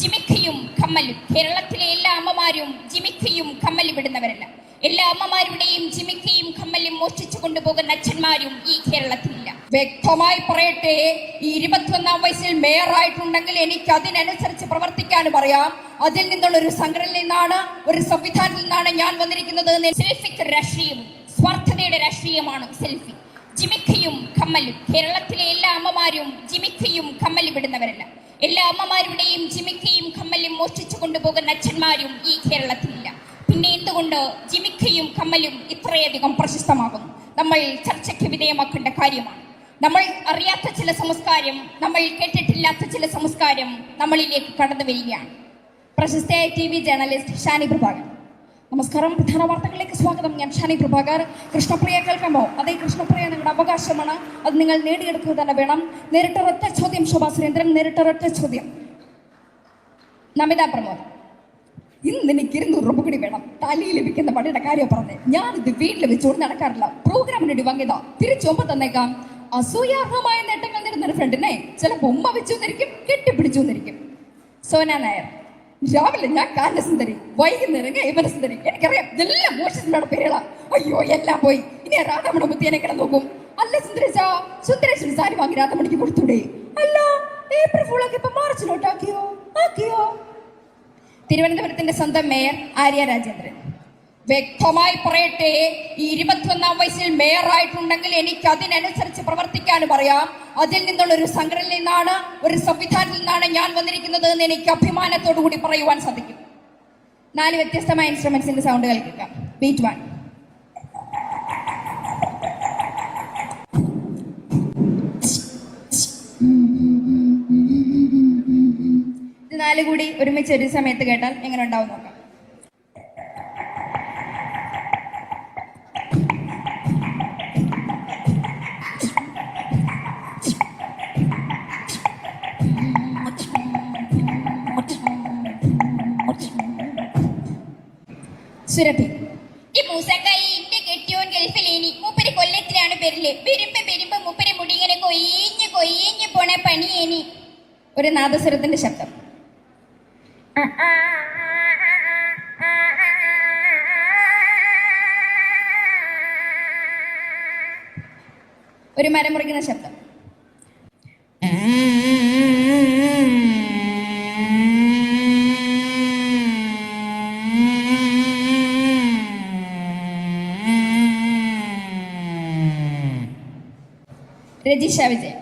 ജിമിക്കയും കമ്മലും. കേരളത്തിലെ എല്ലാ അമ്മമാരും ജിമിക്കയും കമ്മലും ഇടുന്നവരല്ല. എല്ലാ അമ്മമാരുടെയും ജിമിക്കയും കമ്മലും മോഷ്ടിച്ചു കൊണ്ടുപോകുന്ന അച്ഛന്മാരും ഈ കേരളത്തിലില്ല. വ്യക്തമായി പറയട്ടെ ഈ ഇരുപത്തിയൊന്നാം വയസ്സിൽ മേയറായിട്ടുണ്ടെങ്കിൽ എനിക്ക് അതിനനുസരിച്ച് പ്രവർത്തിക്കാനും പറയാം അതിൽ നിന്നുള്ള ഒരു സംഘടനയിൽ നിന്നാണ് ഒരു സംവിധാനത്തിൽ നിന്നാണ് ഞാൻ വന്നിരിക്കുന്നത് സെൽഫിക്ക് രാഷ്ട്രീയവും സ്വാർത്ഥതയുടെ രാഷ്ട്രീയമാണ് സെൽഫി. ജിമിക്കയും കമ്മലും. കേരളത്തിലെ എല്ലാ അമ്മമാരും ജിമിക്കയും കമ്മലും ഇടുന്നവരല്ല. എല്ലാ അമ്മമാരുടെയും ജിമിക്കയും കമ്മലും മോഷ്ടിച്ചു കൊണ്ടുപോകുന്ന അച്ഛന്മാരും ഈ കേരളത്തിലില്ല. പിന്നെ എന്തുകൊണ്ട് ജിമിക്കയും കമ്മലും ഇത്രയധികം പ്രശസ്തമാകുന്നു? നമ്മൾ ചർച്ചയ്ക്ക് വിധേയമാക്കേണ്ട കാര്യമാണ്. നമ്മൾ അറിയാത്ത ചില സംസ്കാരം നമ്മൾ കേട്ടിട്ടില്ലാത്ത ചില സംസ്കാരം നമ്മളിലേക്ക് കടന്നു വരികയാണ്. പ്രശസ്തയായ T V journalist Shani Prabhakar നമസ്കാരം. പ്രധാന വാർത്തകളിലേക്ക് സ്വാഗതം. ഞാൻ ഷാനി പ്രഭാകർ. കൃഷ്ണപ്രിയ കേൾക്കാമോ? അതേ കൃഷ്ണപ്രിയ നിങ്ങളുടെ അവകാശമാണ്. അത് നിങ്ങൾ നേടിയെടുക്കുക തന്നെ വേണം. നേരിട്ടൊരൊറ്റ ചോദ്യം ശോഭാ സുരേന്ദ്രൻ നേരിട്ടൊരൊറ്റ ചോദ്യം. നമിത പ്രമോദ്. ഇന്ന് എനിക്ക് ഇരുന്നൂറ് രൂപ കൂടി വേണം. തലയിൽ ലഭിക്കുന്ന പണിയുടെ കാര്യം പറഞ്ഞ്. ഞാനിത് വീട്ടിൽ വെച്ചുകൊണ്ട് നടക്കാറില്ല. പ്രോഗ്രാമിന് വേണ്ടി വാങ്ങിയതാ. തിരിച്ചൊമ്പ തന്നേക്കാം. അസൂയാർഹമായ നേട്ടങ്ങൾ നേടുന്ന ഒരു ഫ്രണ്ടിനെ ചിലപ്പോ ഉമ്മ വെച്ചു എന്നിരിക്കും കെട്ടിപ്പിടിച്ചു എന്നിരിക്കും സോന നായർ. രാവിലെ ഞാൻ കാനസുന്ദരി വൈകുന്നേരം ഇവനസുന്ദരി എനിക്കറിയാം ഇതെല്ലാം മോശത്തിനോട് പേരുകളാ. അയ്യോ എല്ലാം പോയി. ഇനി രാധാമണ മുത്തിയനെ കിടന്ന് നോക്കും. അല്ല സുന്ദരേശാ സുന്ദരേശൻ സാരി വാങ്ങി രാധാമണിക്ക് കൊടുത്തൂടെ? അല്ല ഏപ്രിൽ ഫുള്ളൊക്കെ ഇപ്പൊ മാർച്ചിലോട്ടാക്കിയോ? ആക്കിയോ? തിരുവനന്തപുരത്തിന്റെ സ്വന്തം മേയർ ആര്യ രാജേന്ദ്രൻ. വ്യക്തമായി പറയട്ടെ. ഈ ഇരുപത്തിയൊന്നാം വയസ്സിൽ മേയറായിട്ടുണ്ടെങ്കിൽ എനിക്ക് അതിനനുസരിച്ച് പ്രവർത്തിക്കാനും പറയാം അതിൽ നിന്നുള്ള ഒരു സംഘടനയിൽ നിന്നാണ് ഒരു സംവിധാനത്തിൽ നിന്നാണ് ഞാൻ വന്നിരിക്കുന്നത് എന്ന് എനിക്ക് അഭിമാനത്തോടു കൂടി പറയുവാൻ സാധിക്കും. നാല് വ്യത്യസ്തമായ ഇൻസ്ട്രുമെന്റ്സിന്റെ സൗണ്ട് കേൾക്കാം ബീറ്റ് വൺ ഇത് നാല് കൂടി ഒരുമിച്ച് ഒരു സമയത്ത് കേട്ടാൽ എങ്ങനെ ഉണ്ടാവും നോക്കാം. സുരഭി. ഈ മൂസക്കായി ഇന്റെ കെട്ടിയോൻ ഗൾഫിലേനി. മൂപ്പര് കൊല്ലത്തിലാണ് പേരിൽ. പെരുമ്പ് പെരുമ്പ് മൂപ്പര് മുടി ഇങ്ങനെ കൊയ്ഞ്ഞ് കൊയ്ഞ്ഞ് പോണ പണിയേനി. ഒരു നാദസ്വരത്തിന്റെ ശബ്ദം. ഒരു മരം മുറിക്കുന്ന ശബ്ദം. രജിഷ വിജയൻ.